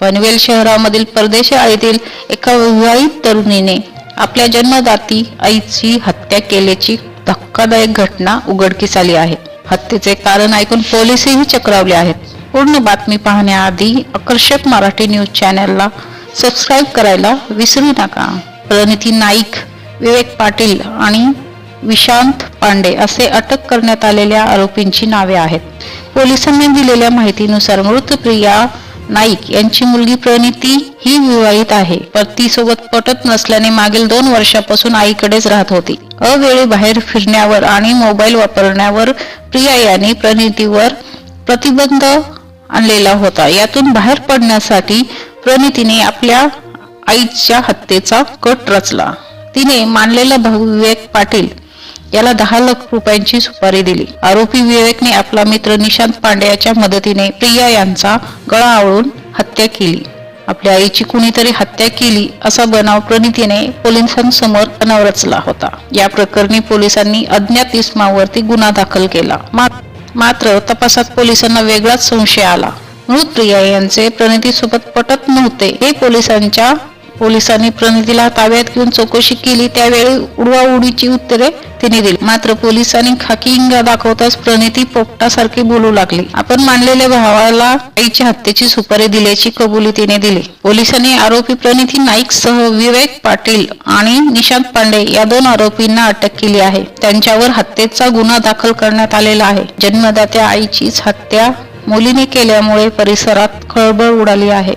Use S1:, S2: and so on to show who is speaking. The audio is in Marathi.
S1: पनवेल शहरामधील परदेशी आळीतील एका विवाहित तरुणीने आपल्या जन्मदाती आईची हत्या केल्याची धक्कादायक घटना उघडकीस आली आहे. हत्येचे कारण ऐकून पोलीसही चक्रावले आहेत. पूर्ण बातमी पाहण्याआधी आकर्षक मराठी न्यूज चॅनलला सबस्क्राईब करायला विसरू नका. प्रणिती नाईक विवेक पाटील आणि विशांत पांडे असे अटक करण्यात आलेल्या आरोपींची नावे आहेत. पोलिसांनी दिलेल्या माहितीनुसार मृत प्रिया नाईक यांची मुलगी प्रणिती ही विवाहित आहे पतीसोबत पटत नसल्याने मागील दोन वर्षापासून आईकडेच राहत होती. अवेळी बाहेर फिरण्यावर आणि मोबाईल वापरण्यावर प्रिया यांनी प्रणितीवर प्रतिबंध आणलेला होता. यातून बाहेर पडण्यासाठी प्रणितीने आपल्या आईच्या हत्येचा कट रचला. तिने मानलेला भाऊ विवेक पाटील याला दहा लाख रुपयांची सुपारी दिली. आरोपी विवेकने आपला मित्र निशांत पांड्याच्या मदतीने प्रिया यांचा गळा आवळून हत्या केली. आपल्या आईची कुणीतरी हत्या केली असा बनाव प्रणितीने पोलिसांसमोर अनावरचला होता. या प्रकरणी पोलिसांनी अज्ञात इस्मावरती गुन्हा दाखल केला. मात्र तपासात पोलिसांना वेगळाच संशय आला. मृत प्रिया यांचे प्रणितीसोबत पटत नव्हते. हे पोलिसांच्या पोलिसांनी प्रणितीला ताब्यात घेऊन चौकशी केली. त्यावेळी उडवाउडीची उत्तरे तिने दिली. मात्र पोलिसांनी खाकी इंगा दाखवताच प्रणिती पोपटासारखी बोलू लागली. आपण मानलेल्या भावाला आईच्या हत्येची सुपारी दिल्याची कबुली तिने दिली. पोलिसांनी आरोपी प्रणिती नाईक सह विवेक पाटील आणि निशांत पांडे या दोन आरोपींना अटक केली आहे. त्यांच्यावर हत्येचा गुन्हा दाखल करण्यात आलेला आहे. जन्मदात्या आईचीच हत्या मुलीने केल्यामुळे परिसरात खळबळ उडाली आहे.